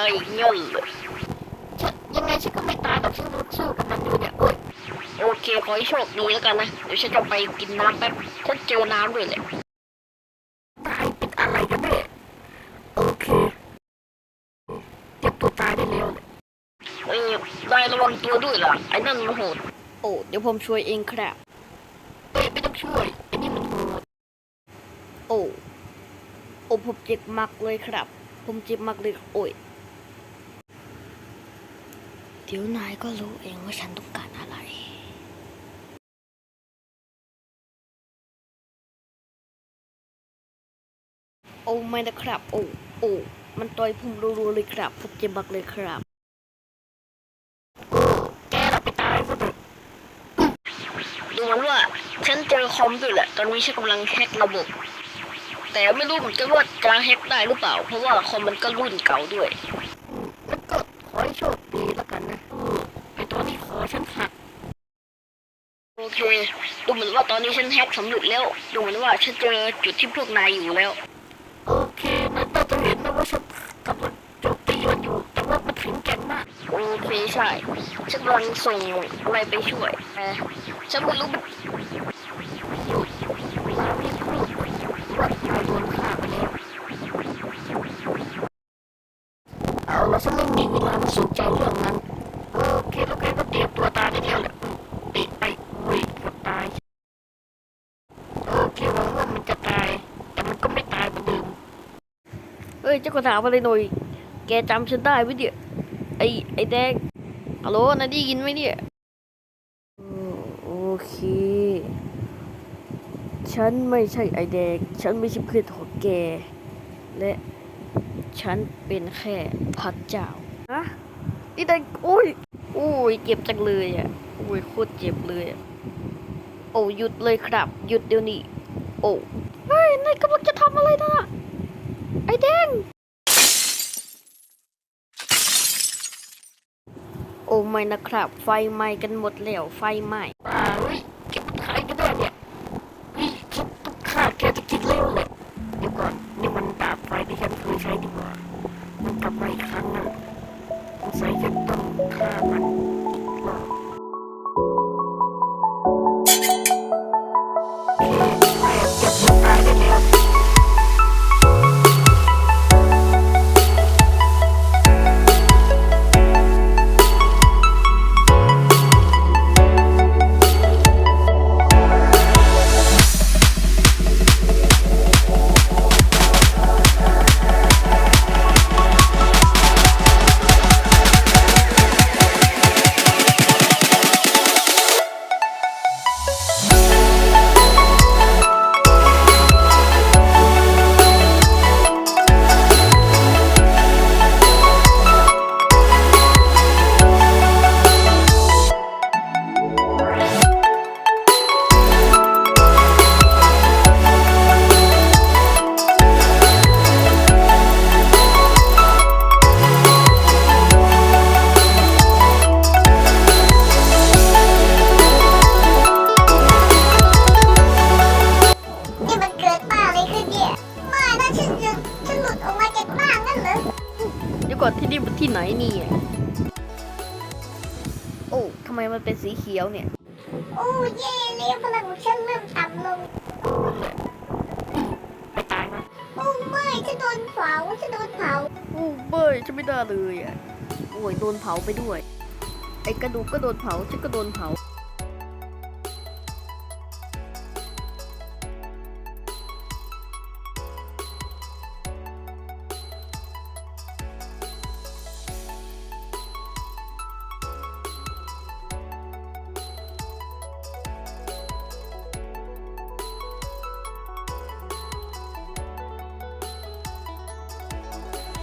ายอีกเงี้ยเหรอฉันยังไงฉันก็ไม่ตายหรอกฉันสู้กับมันอยู่เนี่ยโอ๊ยโอเคขอให้โชคดีแล้วกันนะ เดี๋ยวฉันจะไปกินน้ำแป๊บฉันเจอน้ำด้วยแหละตายเป็นอะไรกันแน่โอเคเตรียมตัวตายได้แล้วเนี่ยเออนายระวังตัวด้วยล่ะไอ้นั่นมันโหดโอ้เดี๋ยวผมช่วยเองครับเอ้ยไม่ต้องช่วยไอ้นี่มันโหดโอ้โอ้ผมเจ็บมากเลยครับ ผมเจ็บมากเลยโอ้ย เดี๋ยวนายก็รู้เองว่าฉันต้องการอะไรโอ้ไม่นะครับ โอ้โอ้มันต่อยผมรัวๆเลยครับผมเจ็บมากเลยครับโอ้แกเราไปตายซะเถอะดูเหมือนว่าฉันเจอคอมด้วยแหละ ตอนนี้ฉันกำลังแฮกระบบ แต่ไม่รู้เหมือนกันว่าจะแฮกได้หรือเปล่า เพราะว่าคอมมันก็รุ่นเก่าด้วยแล้วก็ขอให้โชคดีแล้วกันนะอืมไอ้ตัวนี้ขอฉันหักโอเคดูเหมือนว่าตอนนี้ฉันแฮกสำเร็จแล้วดูเหมือนว่าฉันเจอจุดที่พวกนายอยู่แล้ว โอเคนะต้องจะเห็นนะว่าฉันกำลังโจมตีมันอยู่ แต่ว่ามันแข็งแกร่งมากโอเคใช่ฉันกำลังส่งอะไรไปช่วยแต่ฉันไม่รู้ เคแล้วแกก็เตรียมตัวตายได้แล้วแหละติไปอุ้ยเกับตายโอเคหวังว่ามันจะตาย แต่มันก็ไม่ตายเหมือนเดิมเอ้ยเจ้าก็ถามอะไรหน่อย แกจำฉันได้ไหมเนี่ยไอไอแดงฮัลโหลนายได้ยินไหมเนี่ยโอเค ฉันไม่ใช่ไอแดง ฉันไม่ใช่เพื่อนของแก และฉันเป็นแค่พระเจ้าฮะนี่แดงโอ้ย อุ้ยเจ็บจังเลยอะอุ้ยโคตรเจ็บเลยอะโอ้หยุดเลยครับ หยุดเดี๋ยวนี้ โอ้เฮ้ยนายกำลังจะทำอะไรนะไอแดงโอ้ไม่นะครับ ไฟไหม้กันหมดแล้วไฟไหม้ ที่นี่มันที่ไหนเนี่ยโอ้ทำไมมันเป็นสีเขียวเนี่ย โอ้เย่แล้วพลังของฉันเริ่มต่ำลงไปตายนะโอ้ไม่ฉันโดนเผาฉันโดนเผาโอ้เบยจะไม่ได้เลยอะโอ้ยโดนเผาไปด้วย ไอ้กระดูกก็โดนเผาฉันก็โดนเผา